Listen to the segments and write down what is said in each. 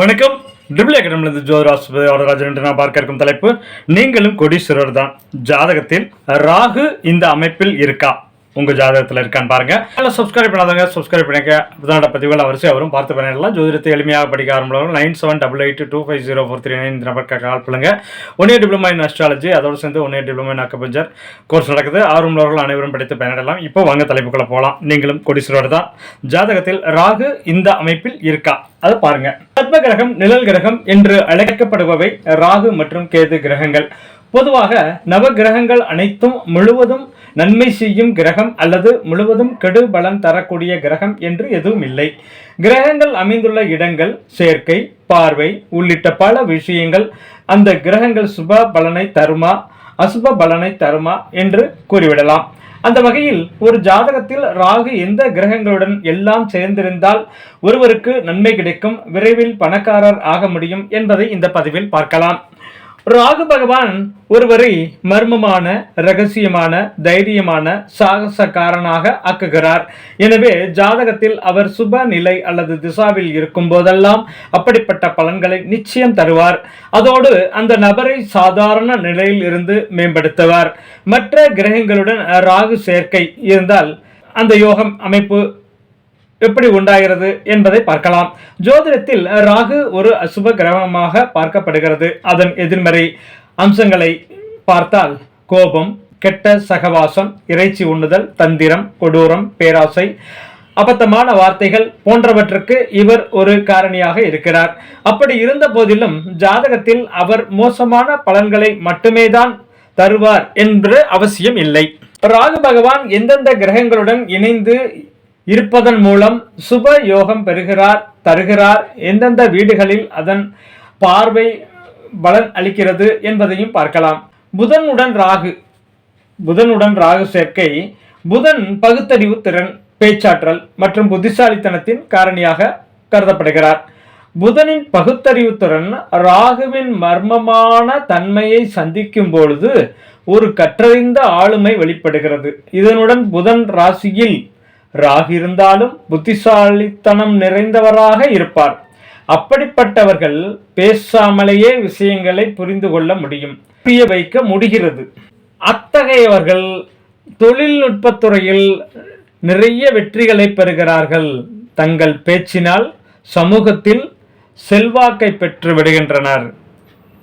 வணக்கம். டிபிள் அகாடமிலிருந்து ஜோதிராஜ் ராஜன் என்று நான் பார்க்க இருக்கும் தலைப்பு நீங்களும் கொடீஸ்வரர் தான். ஜாதகத்தில் ராகு இந்த அமைப்பில் இருக்கா? உங்கள் ஜாதகத்தில் இருக்கான்னு பாருங்க. அதில் சப்ஸ்கிரைப் பண்ணாதவங்க சப்ஸ்கிரைப் பண்ணிக்க புதான பதிவுகள் வரிசை வரும். பார்த்து பண்ணிடலாம் ஜோதிடத்தை எளிமையாக படிக்க ஆரம்பிக்கலாம் nine seven double eight two five zero four three nine இந்த நம்பருக்கு கால் பண்ணுங்க. One year diploma in astrology அதோடு சேர்ந்து one year diploma in acupuncture course நடக்குது. ஆர்வமுள்ளவர்கள் அனைவரும் படித்து பயனடையலாம். இப்போ வாங்க தலைப்புக்குள்ள போகலாம் நீங்களும் கொடீஸ்வரர் தான். ஜாதகத்தில் ராகு இந்த அமைப்பில் இருக்கா? அதை பாருங்க. பத்ம கிரகம் நிழல் கிரகம் என்று அழைக்கப்படுபவை ராகு மற்றும் கேது கிரகங்கள். பொதுவாக நவ கிரகங்கள் அனைத்தும் முழுவதும் நன்மை செய்யும் கிரகம் அல்லது முழுவதும் கெடு பலன் தரக்கூடிய கிரகம் என்று எதுவும் இல்லை. கிரகங்கள் அமைந்துள்ள இடங்கள் சேர்க்கை பார்வை உள்ளிட்ட பல விஷயங்கள் அந்த கிரகங்கள் சுப பலனை தருமா அசுப பலனை தருமா என்று கூறிவிடலாம். அந்த வகையில் ஒரு ஜாதகத்தில் ராகு எந்த கிரகங்களுடன் எல்லாம் சேர்ந்திருந்தால் ஒருவருக்கு நன்மை கிடைக்கும் விரைவில் பணக்காரர் ஆக முடியும் என்பதை இந்த பதிவில் பார்க்கலாம். ராகு பகவான் ஒருவரை மர்மமான ரகசியமான தைரியமான சாகசக்காரனாக ஆக்குகிறார். எனவே ஜாதகத்தில் அவர் சுப நிலை அல்லது திசாவில் இருக்கும் போதெல்லாம் அப்படிப்பட்ட பலன்களை நிச்சயம் தருவார். அதோடு அந்த நபரை சாதாரண நிலையில் இருந்து மேம்படுத்துவார். மற்ற கிரகங்களுடன் ராகு சேர்க்கை இருந்தால் அந்த யோகம் அமைப்பு எப்படி உண்டாகிறது என்பதை பார்க்கலாம். ஜோதிடத்தில் ராகு ஒரு அசுப கிரகமாக பார்க்கப்படுகிறது. அதன் எதிர்மறை அம்சங்களை பார்த்தால் கோபம் கெட்ட சகவாசம் இறைச்சி உண்ணுதல் தந்திரம் கொடூரம் பேராசை அபத்தமான வார்த்தைகள் போன்றவற்றுக்கு இவர் ஒரு காரணியாக இருக்கிறார். அப்படி இருந்த போதிலும் ஜாதகத்தில் அவர் மோசமான பலன்களை மட்டுமே தான் தருவார் என்று அவசியம் இல்லை. ராகு பகவான் எந்தெந்த கிரகங்களுடன் இணைந்து இருப்பதன் மூலம் சுப யோகம் பெறுகிறார் தருகிறார் எந்தெந்த வீடுகளில் அதன் பார்வை பலன் அளிக்கிறது என்பதையும் பார்க்கலாம். புதனுடன் ராகு புதனுடன் ராகு சேர்க்கை புதன் பகுத்தறிவு திறன் பேச்சாற்றல் மற்றும் புத்திசாலித்தனத்தின் காரணியாக கருதப்படுகிறார். புதனின் பகுத்தறிவு திறன் ராகுவின் மர்மமான தன்மையை சந்திக்கும் பொழுது ஒரு கற்றறிந்த ஆளுமை வெளிப்படுகிறது. இதனுடன் புதன் ராசியில் ராகு இருந்தாலும் புத்திசாலித்தனம் நிறைந்தவராக இருப்பார். அப்படிப்பட்டவர்கள் பேசாமலேயே விஷயங்களை புரிந்து கொள்ள முடியும். புரிய வைக்க முடிகிறது. அத்தகையவர்கள் தொழில்நுட்பத்துறையில் நிறைய வெற்றிகளை பெறுகிறார்கள். தங்கள் பேச்சினால் சமூகத்தில் செல்வாக்கை பெற்று விடுகின்றனர்.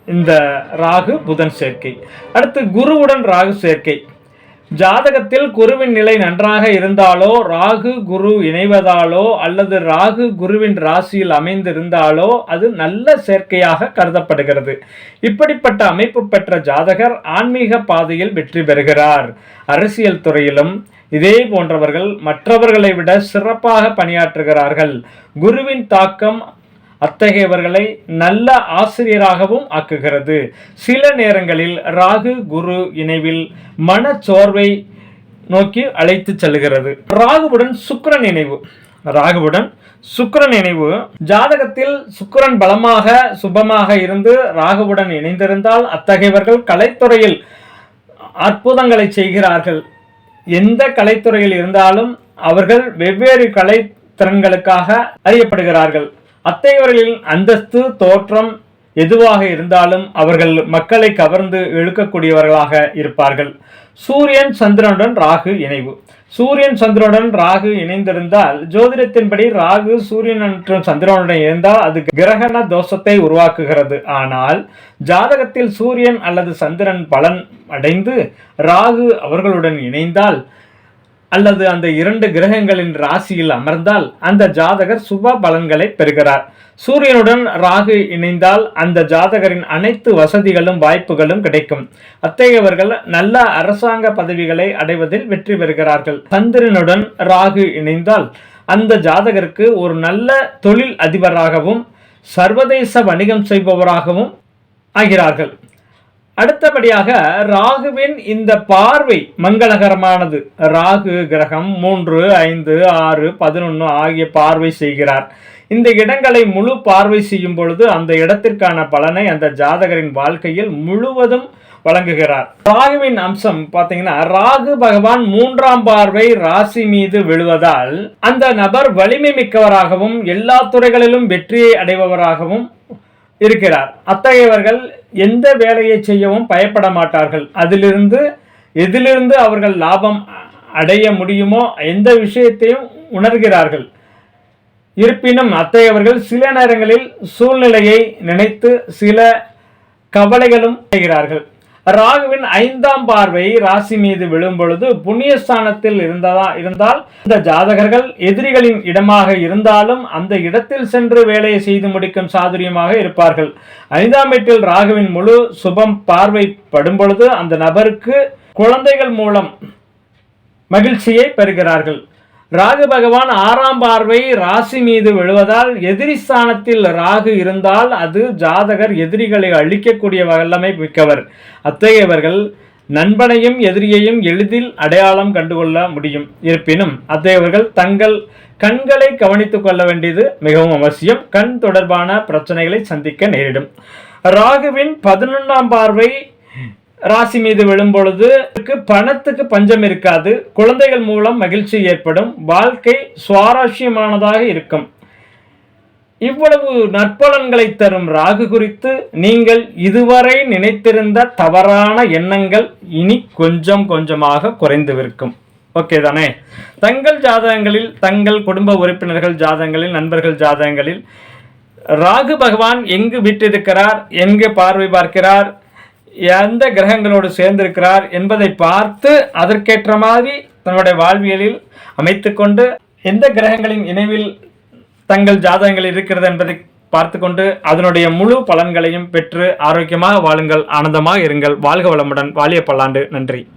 இந்த ராகு புதன் சேர்க்கை. அடுத்து குருவுடன் ராகு சேர்க்கை. ஜாதகத்தில் குருவின் நிலை நன்றாக இருந்தாலோ ராகு குரு இணைவதாலோ அல்லது ராகு குருவின் ராசியில் அமைந்திருந்தாலோ அது நல்ல சேர்க்கையாக கருதப்படுகிறது. இப்படிப்பட்ட அமைப்பு பெற்ற ஜாதகர் ஆன்மீக பாதையில் வெற்றி பெறுகிறார். அரசியல் துறையிலும் இதே போன்றவர்கள் மற்றவர்களை விட சிறப்பாக பணியாற்றுகிறார்கள். குருவின் தாக்கம் அத்தகையவர்களை நல்ல ஆசிரியராகவும் ஆக்குகிறது. சில நேரங்களில் ராகு குரு இணைவில் மனச்சோர்வை நோக்கி அழைத்து செல்கிறது. ராகுவுடன் சுக்கரன் இணைவு. ராகுவுடன் சுக்கரன் இணைவு. ஜாதகத்தில் சுக்கரன் பலமாக சுபமாக இருந்து ராகுவுடன் இணைந்திருந்தால் அத்தகையவர்கள் கலைத்துறையில் அற்புதங்களை செய்கிறார்கள். எந்த கலைத்துறையில் இருந்தாலும் அவர்கள் வெவ்வேறு கலை திறன்களுக்காக அறியப்படுகிறார்கள். அத்தையவர்களின் அந்தஸ்து தோற்றம் எதுவாக இருந்தாலும் அவர்கள் மக்களை கவர்ந்து இழுக்கக்கூடியவர்களாக இருப்பார்கள். சூரியன் சந்திரனுடன் ராகு இணைவு. சூரியன் சந்திரனுடன் ராகு இணைந்திருந்தால் ஜோதிடத்தின்படி ராகு சூரியன் மற்றும் சந்திரனுடன் இருந்தால் அது கிரகண தோஷத்தை உருவாக்குகிறது. ஆனால் ஜாதகத்தில் சூரியன் அல்லது சந்திரன் பலன் அடைந்து ராகு அவர்களுடன் இணைந்தால் அல்லது அந்த இரண்டு கிரகங்களின் ராசியில் அமர்ந்தால் அந்த ஜாதகர் சுப பலன்களை பெறுகிறார். சூரியனுடன் ராகு இணைந்தால் அந்த ஜாதகரின் அனைத்து வசதிகளும் வாய்ப்புகளும் கிடைக்கும். அத்தகையவர்கள் நல்ல அரசாங்க பதவிகளை அடைவதில் வெற்றி பெறுகிறார்கள். சந்திரனுடன் ராகு இணைந்தால் அந்த ஜாதகருக்கு ஒரு நல்ல தொழில் அதிபராகவும் சர்வதேச வணிகம் செய்பவராகவும் ஆகிறார்கள். அடுத்தபடியாக ராகுவின் இந்த பார்வை மங்களகரமானது. ராகு கிரகம் மூன்று ஐந்து ஆறு பதினொன்று ஆகிய பார்வை செய்கிறார். இந்த இடங்களை முழு பார்வை செய்யும் பொழுது அந்த இடத்திற்கான பலனை அந்த ஜாதகரின் வாழ்க்கையில் முழுவதும் வழங்குகிறார். ராகுவின் அம்சம் பார்த்தீங்கன்னா ராகு பகவான் மூன்றாம் பார்வை ராசி மீது விழுவதால் அந்த நபர் வலிமை மிக்கவராகவும் எல்லா துறைகளிலும் வெற்றியை அடைபவராகவும் இருக்கிறார். அத்தகையவர்கள் எந்த வேலையை செய்யவும் பயப்பட மாட்டார்கள் அதிலிருந்து எதிலிருந்து அவர்கள் லாபம் அடைய முடியுமோ எந்த விஷயத்தையும் உணர்கிறார்கள். இருப்பினும் அத்தகையவர்கள் சில நேரங்களில் சூழ்நிலையை நினைத்து சில கவலைகளும் செய்கிறார்கள் ராகுவின் ஐந்தாம் பார்வை ராசி மீது விழும் பொழுது புண்ணியஸ்தானத்தில் இருந்ததா இருந்தால் இந்த ஜாதகர்கள் எதிரிகளின் இடமாக இருந்தாலும் அந்த இடத்தில் சென்று வேலையை செய்து முடிக்கும் சாதுரியமாக இருப்பார்கள். ஐந்தாம் வீட்டில் ராகுவின் முழு சுபம் பார்வை படும் பொழுது அந்த நபருக்கு குழந்தைகள் மூலம் மகிழ்ச்சியை பெறுகிறார்கள். ராகு பகவான் ஆறாம் பார்வை ராசி மீது விழுவதால் எதிரி ஸ்தானத்தில் ராகு இருந்தால் அது ஜாதகர் எதிரிகளை அழிக்கக்கூடிய வல்லமை மிக்கவர். அத்தகையவர்கள் நண்பனையும் எதிரியையும் எளிதில் அடையாளம் கண்டுகொள்ள முடியும். இருப்பினும் அத்தகையவர்கள் தங்கள் கண்களை கவனித்துக் கொள்ள வேண்டியது மிகவும் அவசியம். கண் தொடர்பான பிரச்சனைகளை சந்திக்க நேரிடும். ராகுவின் பதினொன்றாம் பார்வை ராசி மீது விழும் பொழுது பணத்துக்கு பஞ்சம் இருக்காது. குழந்தைகள் மூலம் மகிழ்ச்சி ஏற்படும். வாழ்க்கை சுவாரஸ்யமானதாக இருக்கும். இவ்வளவு நற்பலன்களை தரும் ராகு குறித்து நீங்கள் இதுவரை நினைத்திருந்த தவறான எண்ணங்கள் இனி கொஞ்சம் கொஞ்சமாக குறைந்துவிருக்கும். ஓகே தானே? தங்கள் ஜாதகங்களில் தங்கள் குடும்ப உறுப்பினர்கள் ஜாதகங்களில் நண்பர்கள் ஜாதகங்களில் ராகு பகவான் எங்கு விட்டிருக்கிறார்? எங்கு பார்வை பார்க்கிறார்? எந்த கிரகங்களோடு சேர்ந்திருக்கிறார் என்பதை பார்த்து அதற்கேற்ற மாதிரி தன்னுடைய வாழ்வியலில் அமைத்துக்கொண்டு எந்த கிரகங்களின் இணைவில் தங்கள் ஜாதகங்கள் இருக்கிறது என்பதை பார்த்து கொண்டு அதனுடைய முழு பலன்களையும் பெற்று ஆரோக்கியமாக வாழுங்கள் ஆனந்தமாக இருங்கள். வாழ்க வளமுடன். வாலிய பல்லாண்டு நன்றி.